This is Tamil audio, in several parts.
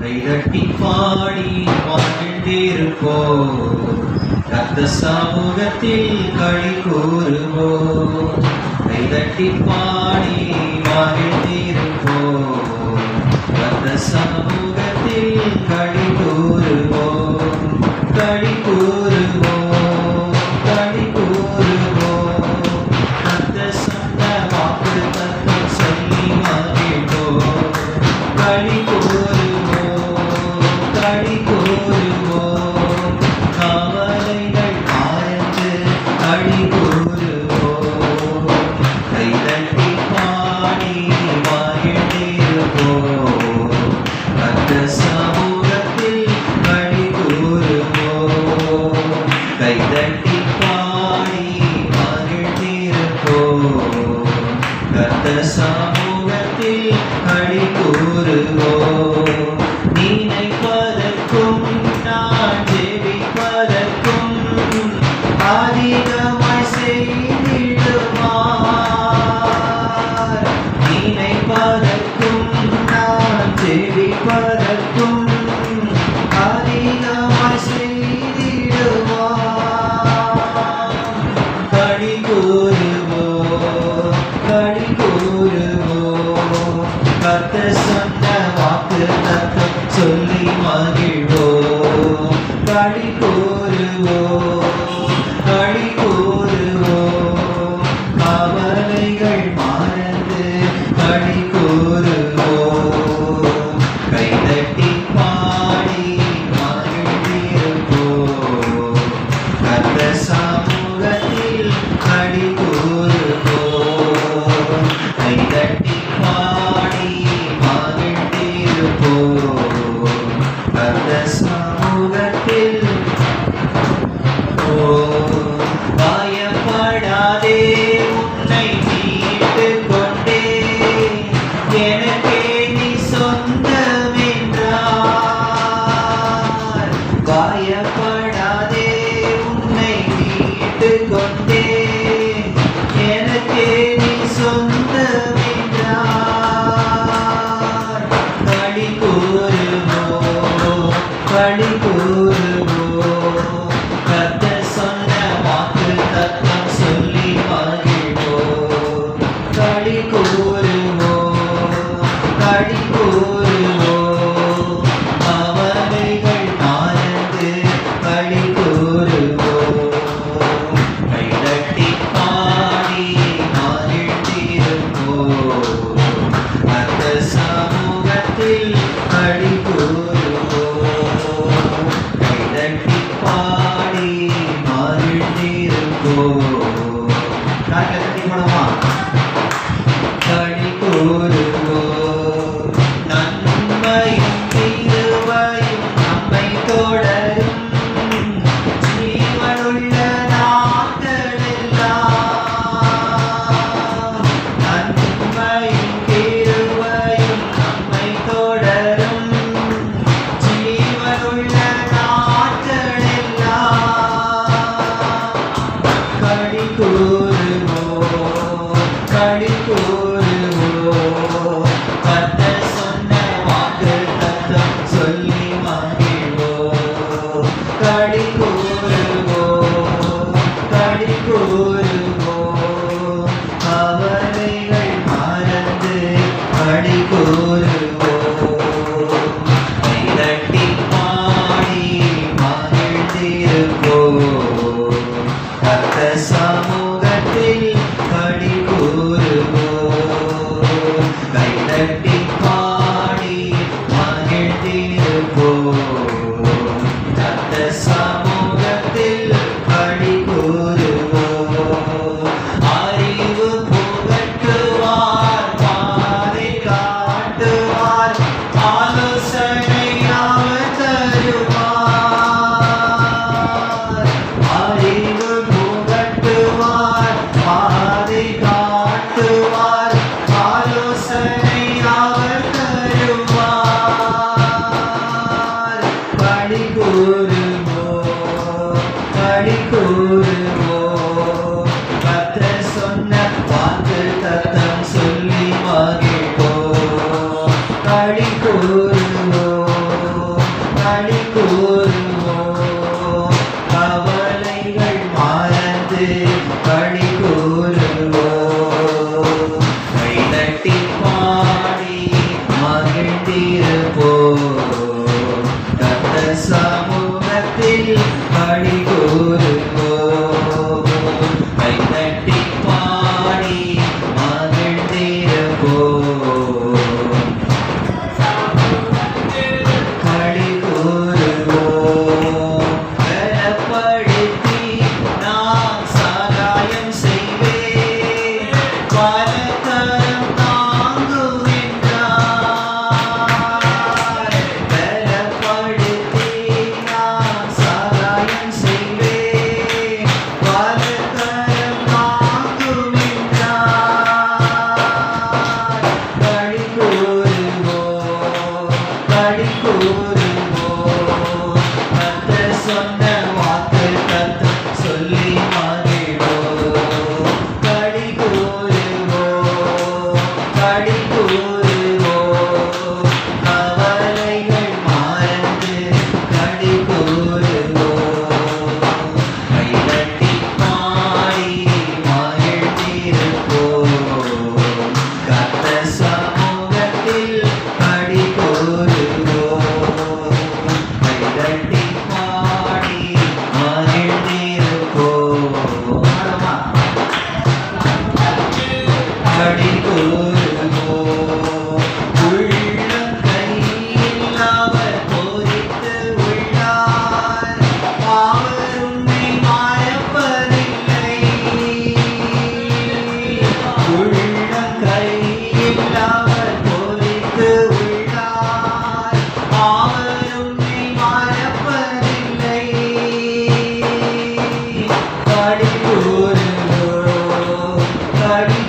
கைதட்டி பாடி வாழ்ந்திருப்போம். ரத்த சமூகத்தில் களி கூறுவோம். கைதட்டி பாடி வாழ்ந்திருப்போம். ரத்த சமூகத்தில் களி கத்த சமூகத்தில் அழி கூறுவோம் நினைப்பதற்கும் நான் ஜெபிப்பதற்கும் அதிகமாய் செய்திடுவார் நினைப்பதற்கும் நான் ஜெபிப்பதற்கும் அதிகமாய் செய்திடுவார் கழிகூறு பயப்படாதே உன்னை மீட்டு கொண்டே எனக்கே நீ சொந்தமின்றார். களி கூறுவோ Guru பணி படி கூறுவோம் களி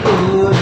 不